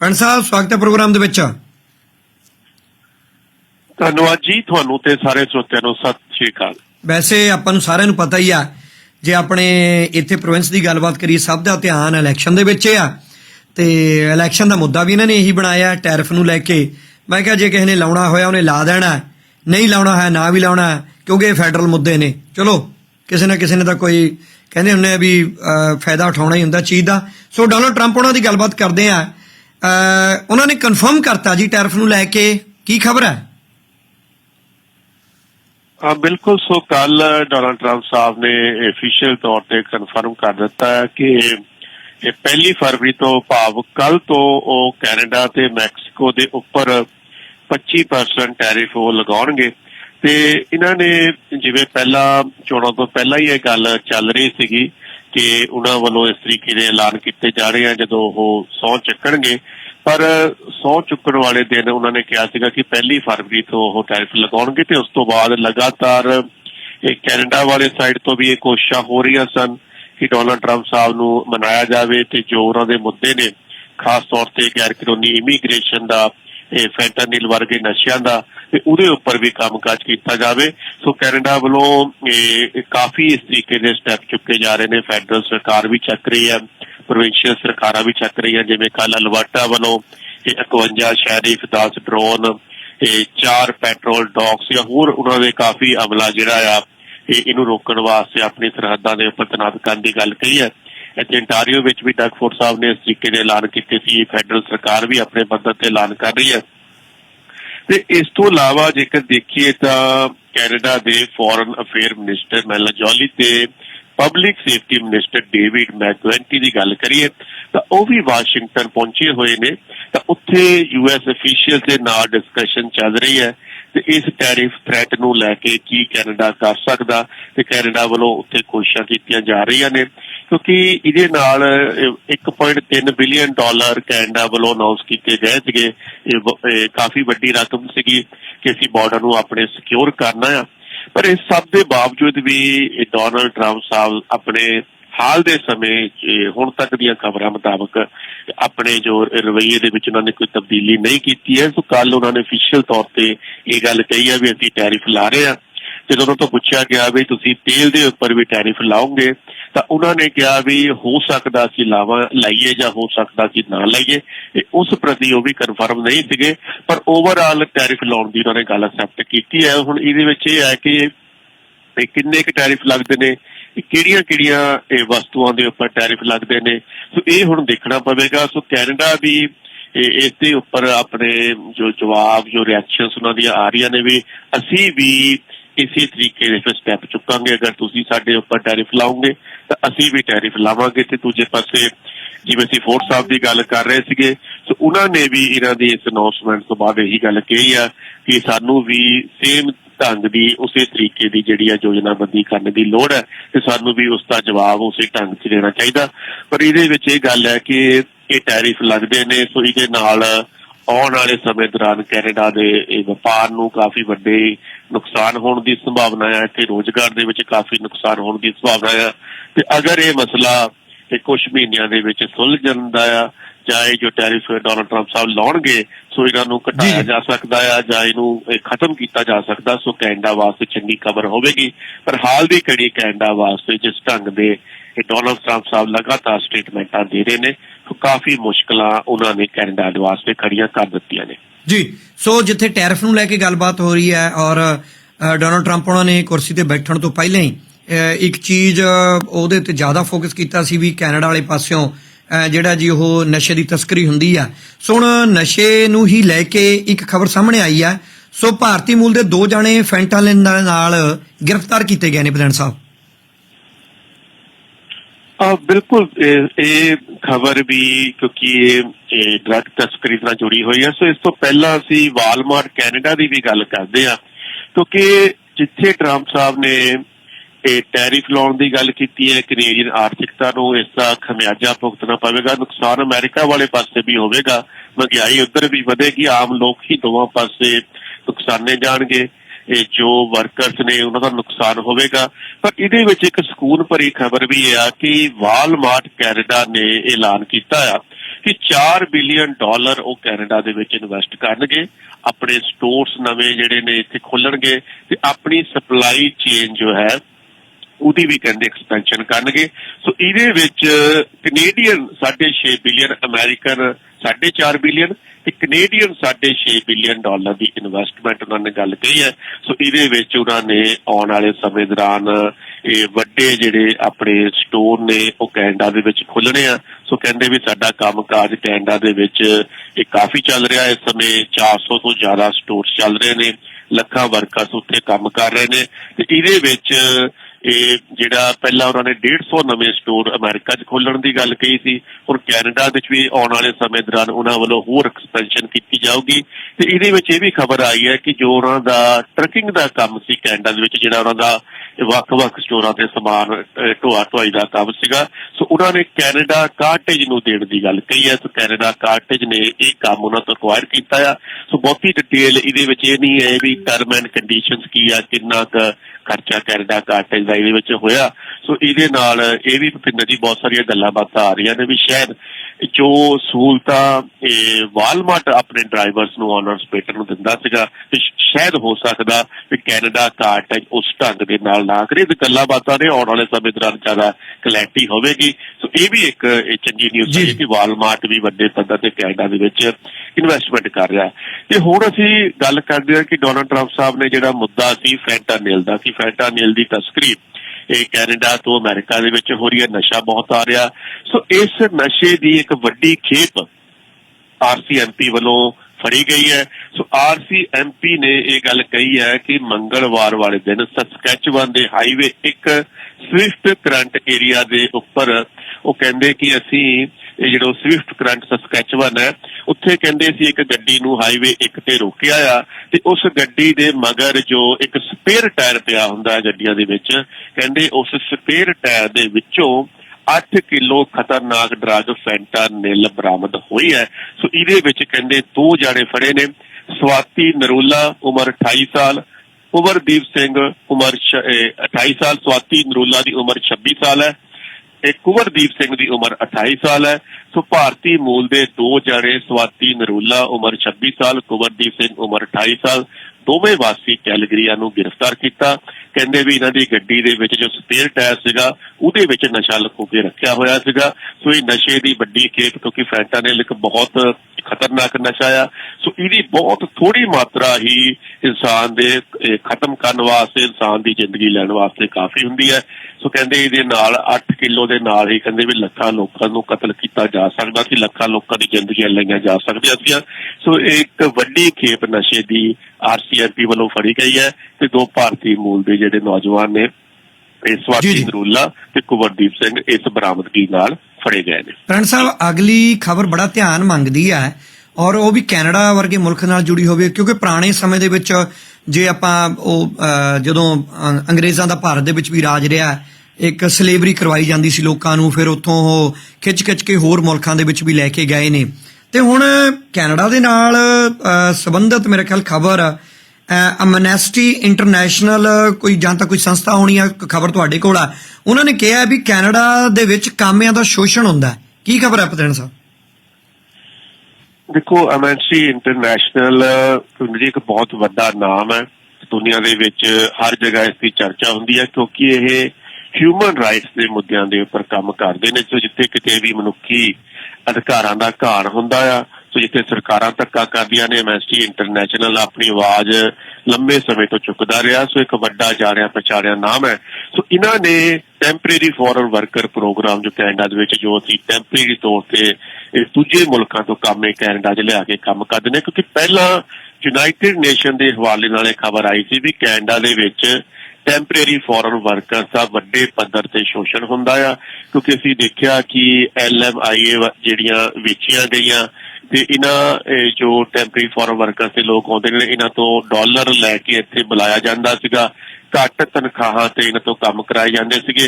ਪੰਡ ਸਾਹਿਬ ਸਵਾਗਤ ਹੈ ਪ੍ਰੋਗਰਾਮ ਦੇ ਵਿੱਚ। ਧੰਨਵਾਦ ਜੀ ਤੁਹਾਨੂੰ ਤੇ ਸਾਰੇ ਸਰੋਤਿਆਂ ਨੂੰ। ਸਤਿ ਸ਼੍ਰੀ ਅਕਾਲ। ਵੈਸੇ ਆਪਾਂ ਨੂੰ ਸਾਰਿਆਂ ਨੂੰ ਪਤਾ ਹੀ ਆ ਜੇ ਆਪਣੇ ਇੱਥੇ ਪ੍ਰੋਵਿੰਸ ਦੀ ਗੱਲਬਾਤ ਕਰੀਏ ਸਭ ਦਾ ਧਿਆਨ ਇਲੈਕਸ਼ਨ ਦੇ ਵਿੱਚ ਆ। ਤੇ ਇਲੈਕਸ਼ਨ ਦਾ ਮੁੱਦਾ ਵੀ ਇਹਨਾਂ ਨੇ ਇਹੀ ਬਣਾਇਆ ਟੈਰਿਫ ਨੂੰ ਲੈ ਕੇ। ਮੈਂ ਕਿਹਾ ਜੇ ਕਿਸੇ ਨੇ ਲਾਉਣਾ ਹੋਇਆ ਉਹਨੇ ਲਾ ਦੇਣਾ। ਨਹੀਂ ਲਾਉਣਾ ਹੈ ਨਾ ਵੀ ਲਾਉਣਾ ਕਿਉਂਕਿ ਇਹ ਫੈਡਰਲ ਮੁੱਦੇ ਨੇ। ਚਲੋ ਕਿਸੇ ਨਾ ਕਿਸੇ ਨੇ ਤਾਂ ਕੋਈ ਕਹਿੰਦੇ ਹੁੰਦੇ ਆ ਵੀ ਫਾਇਦਾ ਉਠਾਉਣਾ ਹੀ ਹੁੰਦਾ ਚੀਜ਼ ਦਾ। ਸੋ ਡੋਨਲਡ ਟਰੰਪ ਉਹਨਾਂ ਦੀ ਗੱਲਬਾਤ ਕਰਦੇ ਆ। ਉਹਨਾਂ ਨੇ ਕਨਫਰਮ ਕਰਤਾ ਜੀ ਟੈਰਿਫ ਨੂੰ ਲੈ ਕੇ। ਕੀ ਖਬਰ ਹੈ? ਹਾਂ ਬਿਲਕੁਲ, ਸੋ ਕੱਲ ਡੋਨਾਲਡ ਟਰੰਪ ਸਾਹਿਬ ਨੇ ਅਫੀਸ਼ੀਅਲ ਤੌਰ ਤੇ ਕਨਫਰਮ ਕਰ ਦਿੱਤਾ ਕਿ ਇਹ ਪਹਿਲੀ ਫਰਵਰੀ ਤੋਂ ਭਾਵ ਕੱਲ ਤੋਂ ਉਹ ਕੈਨੇਡਾ ਤੇ ਮੈਕਸੀਕੋ ਦੇ ਉੱਪਰ 25% ਟੈਰਿਫ ਉਹ ਲਗਾਉਣਗੇ। ਤੇ ਇਹਨਾਂ ਨੇ ਜਿਵੇਂ ਪਹਿਲਾਂ ਚੋਣਾਂ ਤੋਂ ਪਹਿਲਾਂ ਹੀ ਇਹ ਗੱਲ ਚੱਲ ਰਹੀ ਸੀਗੀ ਕਿ ਉਹਨਾਂ ਵੱਲੋਂ ਇਸ ਤਰੀਕੇ ਦੇ ਐਲਾਨ ਕੀਤੇ ਜਾ ਰਹੇ ਆ ਜਦੋਂ ਉਹ ਸਹੁੰ ਚੱਕਣਗੇ। ਪਰ ਸਹੁੰ ਚੁੱਕਣ ਵਾਲੇ ਦਿਨ ਉਹਨਾਂ ਨੇ ਕਿਹਾ ਸੀਗਾ ਕਿ ਪਹਿਲੀ ਫਰਵਰੀ ਤੋਂ ਉਹ ਟੈਰਿਫ ਲਗਾਉਣਗੇ ਤੇ ਉਸ ਤੋਂ ਬਾਅਦ ਲਗਾਤਾਰ ਇਹ ਕੈਨੇਡਾ ਵਾਲੇ ਸਾਈਡ ਤੋਂ ਵੀ ਇਹ ਕੋਸ਼ਿਸ਼ਾਂ ਹੋ ਰਹੀਆਂ ਸਨ ਕਿ ਡੋਨਲਡ ਟਰੰਪ ਸਾਹਿਬ ਨੂੰ ਮਨਾਇਆ ਜਾਵੇ ਤੇ ਜੋ ਉਹਨਾਂ ਦੇ ਮੁੱਦੇ ਨੇ, ਖਾਸ ਤੌਰ ਤੇ ਗੈਰ ਕਾਨੂੰਨੀ ਇਮੀਗ੍ਰੇਸ਼ਨ ਦਾ, ਇਹ ਫੈਂਟਾਨਿਲ ਵਰਗੇ ਨਸ਼ਿਆਂ ਦਾ ਤੇ ਉਹਦੇ ਉੱਪਰ ਵੀ ਕੰਮਕਾਜ ਕੀਤਾ ਜਾਵੇ। ਸੋ ਕੈਨੇਡਾ ਵੱਲੋਂ ਕਾਫੀ ਇਸ ਤਰੀਕੇ ਦੇ ਸਟੈਪ ਚੁੱਕੇ ਜਾ ਰਹੇ ਨੇ। ਫੈਡਰਲ ਸਰਕਾਰ ਵੀ ਚੱਕ ਰਹੀ ਹੈ ਪ੍ਰੋਵਿੰਸ਼ੀਅਲ ਸਰਕਾਰਾਂ ਵੀ ਚੱਕ ਰਹੀਆਂ, ਜਿਵੇਂ ਕੱਲ ਅਲਬਰਟਾ ਵੱਲੋਂ ਇਹ 51 ਸ਼ਹਿਰੀ 10 ਡਰੋਨ ਇਹ ਚਾਰ ਪੈਟਰੋਲ ਡੌਗਸ ਜਾਂ ਹੋਰ ਉਹਨਾਂ ਦੇ ਕਾਫੀ ਅਮਲਾ ਜਿਹੜਾ ਆ ਇਹਨੂੰ ਰੋਕਣ ਵਾਸਤੇ ਆਪਣੀ ਸਰਹੱਦਾਂ ਦੇ ਉੱਪਰ ਤੈਨਾਤ ਕਰਨ ਦੀ ਗੱਲ ਕਹੀ ਹੈ। ਇੱਥੇ ਅੰਟਾਰੀਓ ਵਿੱਚ ਵੀ ਡਗ ਸਾਹਿਬ ਨੇ ਇਸ ਤਰੀਕੇ ਦੇ ਐਲਾਨ ਕੀਤੇ ਸੀ। ਫੈਡਰਲ ਸਰਕਾਰ ਵੀ ਆਪਣੇ ਪੱਧਰ ਤੇ ਐਲਾਨ ਕਰ ਰਹੀ ਹੈ। ਤੇ ਇਸ ਤੋਂ ਇਲਾਵਾ ਜੇਕਰ ਦੇਖੀਏ ਤਾਂ ਕੈਨੇਡਾ ਦੇ foreign affair minister Melanie Joly ਤੇ public safety minister David McGuinty ਦੀ ਗੱਲ ਕਰੀਏ, ਤਾਂ ਉਹ ਵੀ ਵਾਸ਼ਿੰਗਟਨ ਪਹੁੰਚੇ ਹੋਏ ਨੇ। ਤਾਂ ਉੱਥੇ ਯੂਐਸ ਅਫੀਸ਼ੀਅਲ ਦੇ ਨਾਲ ਡਿਸਕਸ਼ਨ ਚੱਲ ਰਹੀ ਹੈ। ਤੇ ਇਸ ਟੈਰਿਫ ਥ੍ਰੈਟ ਨੂੰ ਲੈ ਕੇ ਕੀ ਕੈਨੇਡਾ ਕਰ ਸਕਦਾ ਤੇ ਕੈਨੇਡਾ ਵੱਲੋਂ ਉੱਥੇ ਕੋਸ਼ਿਸ਼ਾਂ ਕੀਤੀਆਂ ਜਾ ਰਹੀਆਂ ਨੇ। ਕਿਉਂਕਿ ਇਹਦੇ ਨਾਲ 1.3 ਬਿਲੀਅਨ ਡਾਲਰ ਕੈਨੇਡਾ ਵੱਲੋਂ ਅਨਾਉਂਸ ਕੀਤੇ ਗਏ ਸੀਗੇ। ਇਹ ਕਾਫੀ ਵੱਡੀ ਰਕਮ ਸੀਗੀ ਕਿ ਅਸੀਂ ਬਾਰਡਰ ਨੂੰ ਆਪਣੇ ਸਿਕਿਉਰ ਕਰਨਾ ਆ। ਪਰ ਇਸ ਸਭ ਦੇ ਬਾਵਜੂਦ ਵੀ ਡੋਨਲਡ ਟਰੰਪ ਸਾਹਿਬ ਆਪਣੇ ਹਾਲ ਦੇ ਸਮੇਂ ਹੁਣ ਤੱਕ ਦੀਆਂ ਖਬਰਾਂ ਮੁਤਾਬਕ ਆਪਣੇ ਜੋ ਰਵੱਈਏ ਦੇ ਵਿੱਚ ਉਹਨਾਂ ਨੇ ਕੋਈ ਤਬਦੀਲੀ ਨਹੀਂ ਕੀਤੀ ਹੈ। ਸੋ ਕੱਲ ਉਹਨਾਂ ਨੇ ਅਫੀਸ਼ੀਅਲ ਤੌਰ ਤੇ ਇਹ ਗੱਲ ਕਹੀ ਹੈ ਵੀ ਅਸੀਂ ਟੈਰਿਫ ਲਾ ਰਹੇ ਹਾਂ। ਜਦੋਂ ਤੋਂ ਪੁੱਛਿਆ ਗਿਆ ਵੀ ਤੁਸੀਂ ਤੇਲ ਦੇ ਉੱਪਰ ਵੀ ਟੈਰਿਫ ਲਾਓਗੇ, ਤਾਂ ਉਹਨਾਂ ਨੇ ਕਿਹਾ ਵੀ ਹੋ ਸਕਦਾ ਸੀ ਲਾਵਾ, ਲਾਈਏ ਜਾਂ ਹੋ ਸਕਦਾ ਸੀ ਨਾ ਲਾਈਏ। ਉਸ ਪ੍ਰਤੀ ਉਹ ਵੀ ਕਨਫਰਮ ਨਹੀਂ ਸੀਗੇ, ਪਰ ਓਵਰਆਲ ਟੈਰਿਫ ਲਾਉਣ ਦੀ ਉਹਨਾਂ ਨੇ ਗੱਲ ਅਸੈਪਟ ਕੀਤੀ ਹੈ। ਹੁਣ ਇਹਦੇ ਵਿੱਚ ਇਹ ਹੈ ਕਿ ਤੇ ਕਿੰਨੇ ਕੁ ਟੈਰਿਫ ਲੱਗਦੇ ਨੇ ਕਿਹੜੀਆਂ ਕਿਹੜੀਆਂ, ਇਹ ਵਸਤੂਆਂ ਦੇ ਉੱਪਰ ਟੈਰਿਫ ਲੱਗਦੇ ਨੇ? ਸੋ ਇਹ ਹੁਣ ਦੇਖਣਾ ਪਵੇਗਾ। ਸੋ ਕੈਨੇਡਾ ਵੀ ਇਸ ਦੇ ਉੱਪਰ ਆਪਣੇ ਜੋ ਜਵਾਬ, ਜੋ ਰਿਐਕਸ਼ਨਸ ਉਹਨਾਂ ਦੀਆਂ ਆ ਰਹੀਆਂ ਨੇ ਵੀ ਅਸੀਂ ਵੀ ਇਸੇ ਤਰੀਕੇ ਦੇ ਫਿਰ ਸਟੈਪ ਚੁੱਕਾਂਗੇ। ਅਗਰ ਤੁਸੀਂ ਸਾਡੇ ਉੱਪਰ ਟੈਰਿਫ ਲਾਉਂਗੇ ਤਾਂ ਅਸੀਂ ਵੀ ਟੈਰਿਫ ਲਾਵਾਂਗੇ। ਤੇ ਦੂਜੇ ਪਾਸੇ ਜਿਵੇਂ ਅਸੀਂ ਫੋਰਟ ਸਾਹਿਬ ਦੀ ਗੱਲ ਕਰ ਰਹੇ ਸੀਗੇ, ਸੋ ਉਹਨਾਂ ਨੇ ਵੀ ਇਹਨਾਂ ਦੀ ਇਸ ਅਨਾਉਂਸਮੈਂਟ ਤੋਂ ਬਾਅਦ ਇਹੀ ਗੱਲ ਕਹੀ ਆ ਕਿ ਸਾਨੂੰ ਵੀ ਸੇਮ ਢੰਗ ਦੀ, ਉਸੇ ਤਰੀਕੇ ਦੀ ਜਿਹੜੀ ਆ ਯੋਜਨਾਬੰਦੀ ਕਰਨ ਦੀ ਲੋੜ ਹੈ ਤੇ ਸਾਨੂੰ ਵੀ ਉਸ ਦਾ ਜਵਾਬ ਉਸੇ ਢੰਗ 'ਚ ਦੇਣਾ ਚਾਹੀਦਾ। ਪਰ ਇਹਦੇ ਵਿੱਚ ਇਹ ਗੱਲ ਹੈ ਕਿ ਇਹ ਟੈਰਿਫ ਲੱਗਦੇ ਨੇ, ਸੋ ਇਹਦੇ ਨਾਲ ਆਉਣ ਵਾਲੇ ਸਮੇਂ ਦੌਰਾਨ ਕੈਨੇਡਾ ਦੇ ਇਹ ਵਪਾਰ ਨੂੰ ਕਾਫੀ ਵੱਡੇ ਨੁਕਸਾਨ ਹੋਣ ਦੀ ਸੰਭਾਵਨਾ ਹੈ ਤੇ ਰੋਜ਼ਗਾਰ ਦੇ ਵਿੱਚ ਕਾਫੀ ਨੁਕਸਾਨ ਹੋਣ ਦੀ ਸੰਭਾਵਨਾ ਹੈ। ਤੇ ਅਗਰ ਇਹ ਮਸਲਾ ਤੇ ਕੁਝ ਮਹੀਨਿਆਂ ਦੇ ਵਿੱਚ ਸੁਲਝ ਜਾਂਦਾ ਆ ਇਹ ਜੋ ਟੈਰਿਫ ਡੋਨਲਡ ਟਰੰਪ ਸਾਹਿਬ ਲਾਉਣਗੇ ਸੋ ਇਹਨਾਂ ਨੂੰ ਘਟਾਇਆ ਜੀ। ਸਕਦਾ ਆ ਜਾਂ ਇਹਨੂੰ ਇਹ ਖਤਮ ਕੀਤਾ ਜਾ ਸਕਦਾ ਸੋ ਕੈਨੇਡਾ ਵਾਸਤੇ ਚੰਗੀ ਖਬਰ ਹੋਵੇਗੀ ਪਰ ਹਾਲ ਦੀ ਘੜੀ ਕੈਨੇਡਾ ਵਾਸਤੇ ਜਿਸ ਢੰਗ ਦੇ ਇਹ ਡੋਨਲਡ ਟਰੰਪ ਸਾਹਿਬ ਲਗਾਤਾਰ ਸਟੇਟਮੈਂਟਾਂ ਦੇ ਰਹੇ ਨੇ ਸੋ ਕਾਫੀ ਮੁਸ਼ਕਲਾਂ ਉਹਨਾਂ ਨੇ ਕੈਨੇਡਾ ਦੇ ਵਾਸਤੇ ਖੜੀਆਂ ਕਰ ਦਿੱਤੀਆਂ ਨੇ ਜੀ ਸੋ ਜਿੱਥੇ ਟੈਰਿਫ ਨੂੰ ਲੈ ਕੇ ਗੱਲਬਾਤ ਹੋ ਰਹੀ ਹੈ ਔਰ ਡੋਨਾਲਡ ਟਰੰਪ ਉਹਨਾਂ ਨੇ ਕੁਰਸੀ ਤੇ ਬੈਠਣ ਤੋਂ ਪਹਿਲਾਂ ਹੀ ਇੱਕ ਚੀਜ਼ ਉਹਦੇ ਤੇ ਜ਼ਿਆਦਾ ਫੋਕਸ ਕੀਤਾ ਸੀ ਵੀ ਕੈਨੇਡਾ ਵਾਲੇ ਪਾਸਿਓਂ ਜਿਹੜਾ ਜੀ ਉਹ ਨਸ਼ੇ ਦੀ ਤਸਕਰੀ ਹੁੰਦੀ ਆ। ਸੋ ਹੁਣ ਨਸ਼ੇ ਨੂੰ ਹੀ ਲੈ ਕੇ ਇੱਕ ਖਬਰ ਸਾਹਮਣੇ ਆਈ ਹੈ ਸੋ ਭਾਰਤੀ ਮੂਲ ਦੇ ਦੋ ਜਾਣੇ ਫੈਂਟਾਲਿਨ ਨਾਲ ਗ੍ਰਿਫਤਾਰ ਕੀਤੇ ਗਏ ਨੇ ਪ੍ਰਧਾਨ ਸਾਹਿਬ। ਆ ਬਿਲਕੁਲ, ਇਹ- ਖਬਰ ਵੀ ਕਿਉਂਕਿ ਇਹ ਇਹ ਤਸਕਰੀ ਨਾਲ ਜੁੜੀ ਹੋਈ ਹੈ ਸੋ ਇਸ ਤੋਂ ਪਹਿਲਾਂ ਅਸੀਂ ਵਾਲਮਾਰਟ ਕੈਨੇਡਾ ਦੀ ਵੀ ਗੱਲ ਕਰਦੇ ਆ। ਕਿਉਂਕਿ ਜਿੱਥੇ ਟਰੰਪ ਸਾਹਿਬ ਨੇ ਇਹ ਟੈਰਿਫ ਲਾਉਣ ਦੀ ਗੱਲ ਕੀਤੀ ਹੈ ਕੈਨੇਡੀਅਨ ਆਰਥਿਕਤਾ ਨੂੰ ਇਸ ਦਾ ਖਮਿਆਜਾ ਭੁਗਤਣਾ ਪਵੇਗਾ, ਨੁਕਸਾਨ ਅਮਰੀਕਾ ਵਾਲੇ ਪਾਸੇ ਵੀ ਹੋਵੇਗਾ, ਮਹਿੰਗਾਈ ਉੱਧਰ ਵੀ ਵਧੇਗੀ, ਆਮ ਲੋਕ ਹੀ ਦੋਵਾਂ ਪਾਸੇ ਨੁਕਸਾਨੇ ਜਾਣਗੇ, ਇਹ ਜੋ ਵਰਕਰਸ ਨੇ ਉਹਨਾਂ ਦਾ ਨੁਕਸਾਨ ਹੋਵੇਗਾ। ਪਰ ਇਹਦੇ ਵਿੱਚ ਇੱਕ ਸਕੂਨ ਭਰੀ ਖਬਰ ਵੀ ਇਹ ਆ ਕਿ ਵਾਲਮਾਰਟ ਕੈਨੇਡਾ ਨੇ ਐਲਾਨ ਕੀਤਾ ਆ ਕਿ 4 ਬਿਲੀਅਨ ਡਾਲਰ ਉਹ ਕੈਨੇਡਾ ਦੇ ਵਿੱਚ ਇਨਵੈਸਟ ਕਰਨਗੇ, ਆਪਣੇ ਸਟੋਰਸ ਨਵੇਂ ਜਿਹੜੇ ਨੇ ਇੱਥੇ ਖੋਲਣਗੇ ਤੇ ਆਪਣੀ ਸਪਲਾਈ ਚੇਨ ਜੋ ਹੈ ਉਹਦੀ ਵੀ ਕਹਿੰਦੇ ਐਕਸਪੈਂਸ਼ਨ ਕਰਨਗੇ। ਸੋ ਇਹਦੇ ਵਿੱਚ ਕੈਨੇਡੀਅਨ 6.5 ਬਿਲੀਅਨ ਅਮਰੀਕਨ 4.5 ਬਿਲੀਅਨ ਤੇ ਕੈਨੇਡੀਅਨ 6.5 ਬਿਲੀਅਨ ਡਾਲਰ ਦੀ ਇਨਵੈਸਟਮੈਂਟ ਉਹਨਾਂ ਨੇ ਗੱਲ ਕਹੀ ਹੈ। ਸੋ ਇਹਦੇ ਵਿੱਚ ਉਹਨਾਂ ਨੇ ਆਉਣ ਵਾਲੇ ਸਮੇਂ ਦੌਰਾਨ ਇਹ ਵੱਡੇ ਜਿਹੜੇ ਆਪਣੇ ਸਟੋਰ ਨੇ, ਉਹ ਕੈਨੇਡਾ ਦੇ ਵਿੱਚ ਖੁੱਲਣੇ ਆ। ਸੋ ਕਹਿੰਦੇ ਵੀ ਸਾਡਾ ਕੰਮਕਾਜ ਕੈਨੇਡਾ ਦੇ ਵਿੱਚ ਇਹ ਕਾਫੀ ਚੱਲ ਰਿਹਾ ਇਸ ਸਮੇਂ। 400 ਤੋਂ ਜ਼ਿਆਦਾ ਸਟੋਰ ਚੱਲ ਰਹੇ ਨੇ। ਲੱਖਾਂ ਵਰਕਰਸ ਉੱਥੇ ਕੰਮ ਕਰ ਰਹੇ ਨੇ। ਤੇ ਇਹਦੇ ਵਿੱਚ ਇਹ ਜਿਹੜਾ ਪਹਿਲਾਂ ਉਹਨਾਂ ਨੇ 150 ਨਵੇਂ ਸਟੋਰ ਅਮਰੀਕਾ 'ਚ ਖੋਲਣ ਦੀ ਗੱਲ ਕਹੀ ਸੀ, ਹੁਣ ਕੈਨੇਡਾ ਵਿੱਚ ਵੀ ਆਉਣ ਵਾਲੇ ਸਮੇਂ ਦੌਰਾਨ ਉਹਨਾਂ ਵੱਲੋਂ ਹੋਰ ਐਕਸਪੈਂਸ਼ਨ ਕੀਤੀ ਜਾਊਗੀ। ਤੇ ਇਹਦੇ ਵਿੱਚ ਇਹ ਵੀ ਖਬਰ ਆਈ ਹੈ ਕਿ ਜੋ ਉਹਨਾਂ ਦਾ ਟਰਕਿੰਗ ਦਾ ਕੰਮ ਸੀ ਕੈਨੇਡਾ ਦੇ ਵਿੱਚ, ਜਿਹੜਾ ਉਹਨਾਂ ਦਾ ਵੱਖ-ਵੱਖ ਸਟੋਰਾਂ ਤੇ ਸਮਾਨ ਢੋਆ ਢੁਆਈ ਦਾ ਕੰਮ ਸੀਗਾ, ਸੋ ਉਹਨਾਂ ਨੇ ਕੈਨੇਡਾ ਕਾਰਟੇਜ ਨੂੰ ਦੇਣ ਦੀ ਗੱਲ ਕਹੀ ਹੈ। ਸੋ ਕੈਨੇਡਾ ਕਾਰਟੇਜ ਨੇ ਇਹ ਕੰਮ ਉਹਨਾਂ ਤੋਂ ਅਕਵਾਇਰ ਕੀਤਾ ਆ। ਸੋ ਬਹੁਤੀ ਡਿਟੇਲ ਇਹਦੇ ਵਿੱਚ ਇਹ ਨਹੀਂ ਹੈ ਵੀ ਟਰਮ ਐਂਡ ਕੰਡੀਸ਼ਨਸ ਕੀ ਆ, ਕਿੰਨਾ ਕੁ ਖਰਚਾ ਕੈਨੇਡਾ ਕਾਰਟੇਜ ਦਾ ਇਹਦੇ ਵਿੱਚ ਹੋਇਆ। ਸੋ ਇਹਦੇ ਨਾਲ ਇਹ ਵੀ ਭਿੰਦਰ ਜੀ ਬਹੁਤ ਸਾਰੀਆਂ ਗੱਲਾਂ ਬਾਤਾਂ ਆ ਰਹੀਆਂ ਨੇ ਵੀ ਸ਼ਾਇਦ ਜੋ ਸਹੂਲਤਾਂ ਵਾਲਮਾਰਟ ਆਪਣੇ ਡਰਾਈਵਰਸ ਨੂੰ ਆਨਰ ਸਪੇਟਰ ਨੂੰ ਦਿੰਦਾ ਸੀਗਾ ਤੇ ਸ਼ਾਇਦ ਹੋ ਸਕਦਾ ਕਿ ਕੈਨੇਡਾ ਕਾਰਟੇਜ ਉਸ ਢੰਗ ਦੇ ਨਾਲ ਨਾ ਕਰੇ ਤੇ ਗੱਲਾਂ ਬਾਤਾਂ ਨੇ ਆਉਣ ਵਾਲੇ ਸਮੇਂ ਦੌਰਾਨ ਜ਼ਿਆਦਾ ਕਲੈਰਿਟੀ ਹੋਵੇਗੀ ਸੋ ਇਹ ਵੀ ਇੱਕ ਚੰਗੀ ਨਿਊਜ਼। ਹੈ ਕਿ ਵਾਲਮਾਰਟ ਵੀ ਵੱਡੇ ਪੱਧਰ ਤੇ ਕੈਨੇਡਾ ਦੇ ਵਿੱਚ ਇਨਵੈਸਟਮੈਂਟ ਕਰ ਰਿਹਾ ਤੇ ਹੁਣ ਅਸੀਂ ਗੱਲ ਕਰਦੇ ਹਾਂ ਕਿ ਡੋਨਲਡ ਟਰੰਪ ਸਾਹਿਬ ਨੇ ਜਿਹੜਾ ਮੁੱਦਾ ਸੀ ਫੈਂਟਾਨਿਲ ਦਾ ਕਿ ਫੈਂਟਾਨਿਲ ਦੀ ਤਸਕਰੀ ਇਹ ਕੈਨੇਡਾ ਤੋਂ ਅਮਰੀਕਾ ਦੇ ਵਿੱਚ ਹੋ ਰਹੀ ਹੈ, ਨਸ਼ਾ ਬਹੁਤ ਆ ਰਿਹਾ। ਸੋ ਇਸ ਨਸ਼ੇ ਦੀ ਇੱਕ ਵੱਡੀ ਖੇਪ ਆਰਸੀਐਮਪੀ ਵੱਲੋਂ ਫੜੀ ਗਈ ਹੈ। ਸੋ ਆਰਸੀਐਮਪੀ ਨੇ ਇਹ ਗੱਲ ਕਹੀ ਹੈ ਕਿ ਮੰਗਲਵਾਰ ਵਾਲੇ ਦਿਨ ਸਸਕੈਚਵਨ ਦੇ ਹਾਈਵੇ ਇੱਕ ਸਵਿਫਟ ਕਰੰਟ ਏਰੀਆ ਦੇ ਉੱਪਰ ਉਹ ਕਹਿੰਦੇ ਕਿ ਅਸੀਂ ਇਹ ਜਿਹੜਾ ਸਵਿਫਟ ਕਰੰਟ ਸਸਕੈਚਵਨ ਹੈ, ਉੱਥੇ ਕਹਿੰਦੇ ਸੀ ਇੱਕ ਗੱਡੀ ਨੂੰ ਹਾਈਵੇ ਇੱਕ ਤੇ ਰੋਕਿਆ ਆ ਤੇ ਉਸ ਗੱਡੀ ਦੇ ਮਗਰ ਜੋ ਇੱਕ ਸਪੇਅਰ ਟਾਇਰ ਪਿਆ ਹੁੰਦਾ ਹੈ ਗੱਡੀਆਂ ਦੇ ਵਿੱਚ, ਕਹਿੰਦੇ ਉਸ ਸਪੇਅਰ ਟਾਇਰ ਦੇ ਵਿੱਚੋਂ 8 ਕਿਲੋ ਖਤਰਨਾਕ ਡਰੱਗ ਫੈਂਟਾਨਿਲ ਬਰਾਮਦ ਹੋਈ ਹੈ। ਸੋ ਇਹਦੇ ਵਿੱਚ ਕਹਿੰਦੇ ਦੋ ਜਾਣੇ ਫੜੇ ਨੇ, ਸਵਾਤੀ ਨਰੂਲਾ ਉਮਰ 28 ਸਾਲ, ਉਮਰਦੀਪ ਸਿੰਘ ਉਮਰ ਛ- 28 ਸਾਲ, ਸਵਾਤੀ ਨਰੂਲਾ ਦੀ ਉਮਰ 26 ਸਾਲ ਹੈ। ਤੇ ਕੁਵਰਦੀਪ ਸਿੰਘ ਦੀ ਉਮਰ 28 ਸਾਲ ਹੈ। ਸੋ ਭਾਰਤੀ ਮੂਲ ਦੇ ਦੋ ਜਣੇ ਸਵਾਤੀ ਨਰੂਲਾ ਉਮਰ 26 ਸਾਲ, ਕੁਵਰਦੀਪ ਸਿੰਘ ਉਮਰ 28 ਸਾਲ। ਦੋਵੇਂ ਵਾਸੀ ਕੈਲਗਰੀਆ ਨੂੰ ਗ੍ਰਿਫਤਾਰ ਕੀਤਾ। ਕਹਿੰਦੇ ਵੀ ਇਹਨਾਂ ਦੀ ਗੱਡੀ ਦੇ ਵਿੱਚ ਜੋ ਸਪੇਅਰ ਟਾਇਰ ਸੀਗਾ, ਉਹਦੇ ਵਿੱਚ ਨਸ਼ਾ ਲੁਕੋ ਕੇ ਰੱਖਿਆ ਹੋਇਆ ਸੀਗਾ। ਸੋ ਇਹ ਨਸ਼ੇ ਦੀ ਵੱਡੀ ਖੇਪ, ਕਿਉਂਕਿ ਫੈਂਟਾਨਿਲ ਇੱਕ ਬਹੁਤ ਖਤਰਨਾਕ ਨਸ਼ਾ ਆ। ਸੋ ਇਹਦੀ ਬਹੁਤ ਥੋੜੀ ਮਾਤਰਾ ਹੀ ਇਨਸਾਨ ਦੇ ਖਤਮ ਕਰਨ ਵਾਸਤੇ, ਇਨਸਾਨ ਦੀ ਜ਼ਿੰਦਗੀ ਲੈਣ ਵਾਸਤੇ ਕਾਫੀ ਹੁੰਦੀ ਹੈ। ਸੋ ਕਹਿੰਦੇ ਇਹਦੇ ਨਾਲ 8 ਕਿਲੋ ਦੇ ਨਾਲ ਹੀ ਕਹਿੰਦੇ ਵੀ ਲੱਖਾਂ ਲੋਕਾਂ ਨੂੰ ਕਤਲ ਕੀਤਾ ਜਾ ਸਕਦਾ ਸੀ, ਲੱਖਾਂ ਲੋਕਾਂ ਦੀ ਜ਼ਿੰਦਗੀਆਂ ਲਈਆਂ ਜਾ ਸਕਦੀਆਂ ਸੀ ਸੋ ਇਹ ਇੱਕ ਵੱਡੀ ਖੇਪ ਨਸ਼ੇ ਦੀ ਆਰਸੀਐਮਪੀ ਵੱਲੋਂ ਫੜੀ ਗਈ ਹੈ ਤੇ ਦੋ ਭਾਰਤੀ ਮੂਲ ਦੇ ਜਿਹੜੇ ਨੌਜਵਾਨ ਨੇ ਸਵਾਤੀ। ਨਰੂਲਾ ਤੇ ਕੁਵਰਦੀਪ ਸਿੰਘ ਇਸ ਬਰਾਮਦਗੀ ਨਾਲ ਫੜੇ ਗਏ ਨੇ ਫਰੈਂਡ ਸਾਹਿਬ ਅਗਲੀ ਖਬਰ ਬੜਾ ਧਿਆਨ ਮੰਗਦੀ ਹੈ ਔਰ ਉਹ ਵੀ ਕੈਨੇਡਾ ਵਰਗੇ ਮੁਲਕ ਨਾਲ ਜੁੜੀ ਹੋਵੇ ਕਿਉਂਕਿ ਪੁਰਾਣੇ ਸਮੇਂ ਦੇ ਵਿੱਚ ਜੇ ਆਪਾਂ ਉਹ ਜਦੋਂ ਅੰਗਰੇਜ਼ਾਂ ਦਾ ਭਾਰਤ ਦੇ ਵਿੱਚ ਵੀ ਰਾਜ ਰਿਹਾ ਇੱਕ ਸਲੇਵਰੀ ਕਰਵਾਈ ਜਾਂਦੀ ਸੀ ਲੋਕਾਂ ਨੂੰ ਫਿਰ ਉੱਥੋਂ ਉਹ ਖਿੱਚ-ਖਿੱਚ ਕੇ ਹੋਰ ਮੁਲਕਾਂ ਦੇ ਵਿੱਚ ਵੀ ਲੈ ਕੇ ਗਏ ਨੇ ਤੇ ਹੁਣ ਕੈਨੇਡਾ ਦੇ ਨਾਲ ਸੰਬੰਧਿਤ ਮੇਰੇ ਖਿਆਲ ਖਬਰ ਅਮਨੈਸਟੀ ਇੰਟਰਨੈਸ਼ਨਲ ਕੋਈ ਜਾਂ ਤਾਂ ਕੋਈ ਸੰਸਥਾ ਹੋਣੀ ਆ ਖਬਰ ਤੁਹਾਡੇ ਕੋਲ ਆ। ਉਹਨਾਂ ਨੇ ਕਿਹਾ ਵੀ ਕੈਨੇਡਾ ਦੇ ਵਿੱਚ ਕਾਮਿਆਂ ਦਾ ਸ਼ੋਸ਼ਣ ਹੁੰਦਾ ਕੀ ਖਬਰ ਹੈ ਪਤਨ ਸਾਹਿਬ? ਦੇਖੋ ਐਮਐਨਸੀ ਇੰਟਰਨੈਸ਼ਨਲ ਜੀ ਇੱਕ ਬਹੁਤ ਵੱਡਾ ਨਾਮ ਹੈ। ਦੁਨੀਆ ਦੇ ਵਿੱਚ ਹਰ ਜਗ੍ਹਾ ਇਸ ਦੀ ਚਰਚਾ ਹੁੰਦੀ ਹੈ, ਕਿਉਂਕਿ ਇਹ ਹਿਊਮਨ ਰਾਈਟਸ ਦੇ ਮੁੱਦਿਆਂ ਦੇ ਉੱਪਰ ਕੰਮ ਕਰਦੇ ਨੇ। ਸੋ ਜਿੱਥੇ ਕਿਤੇ ਵੀ ਮਨੁੱਖੀ ਅਧਿਕਾਰਾਂ ਦਾ ਘਾਣ ਹੁੰਦਾ ਆ ਸੋ ਜਿੱਥੇ ਸਰਕਾਰਾਂ ਧੱਕਾ ਕਰਦੀਆਂ ਨੇ ਐਮਐਨਸਟੀ ਇੰਟਰਨੈਸ਼ਨਲ ਆਪਣੀ ਆਵਾਜ਼ ਲੰਬੇ ਸਮੇਂ ਤੋਂ ਚੁੱਕਦਾ ਰਿਹਾ। ਸੋ ਇੱਕ ਵੱਡਾ ਜਾਣਿਆ ਪਛਾਣਿਆ ਨਾਮ ਹੈ। ਸੋ ਇਹਨਾਂ ਨੇ ਟੈਂਪਰੇਰੀ ਫੋਰਨ ਵਰਕਰ ਪ੍ਰੋਗਰਾਮ ਜੋ ਕੈਨੇਡਾ ਦੇ ਵਿੱਚ, ਜੋ ਅਸੀਂ ਟੈਂਪਰੇਰੀ ਤੌਰ ਤੇ ਦੂਜੇ ਮੁਲਕਾਂ ਤੋਂ ਕੰਮ ਕੈਨੇਡਾ 'ਚ ਲਿਆ ਕੇ ਕੰਮ ਕਰਦੇ ਨੇ। ਕਿਉਂਕਿ ਪਹਿਲਾਂ ਯੂਨਾਈਟਿਡ ਨੇਸ਼ਨ ਦੇ ਹਵਾਲੇ ਨਾਲ ਇਹ ਖਬਰ ਆਈ ਸੀ ਵੀ ਕੈਨੇਡਾ ਦੇ ਵਿੱਚ ਟੈਂਪਰੇਰੀ ਫੋਰਨ ਵਰਕਰ ਦਾ ਵੱਡੇ ਪੱਧਰ ਤੇ ਸ਼ੋਸ਼ਣ ਹੁੰਦਾ ਆ। ਕਿਉਂਕਿ ਅਸੀਂ ਦੇਖਿਆ ਕਿ ਐਲਐਮਆਈਏ ਜਿਹੜੀਆਂ ਵੇਚੀਆਂ ਗਈਆਂ ਤੇ ਇਹਨਾਂ ਜੋ ਟੈਂਪਰੇਰੀ ਫੋਰਨ ਵਰਕਰਸ ਦੇ ਲੋਕ ਆਉਂਦੇ ਨੇ, ਇਹਨਾਂ ਤੋਂ ਡਾਲਰ ਲੈ ਕੇ ਇੱਥੇ ਬੁਲਾਇਆ ਜਾਂਦਾ ਸੀਗਾ। ਘੱਟ ਤਨਖਾਹਾਂ ਤੇ ਇਹਨਾਂ ਤੋਂ ਕੰਮ ਕਰਾਏ ਜਾਂਦੇ ਸੀਗੇ।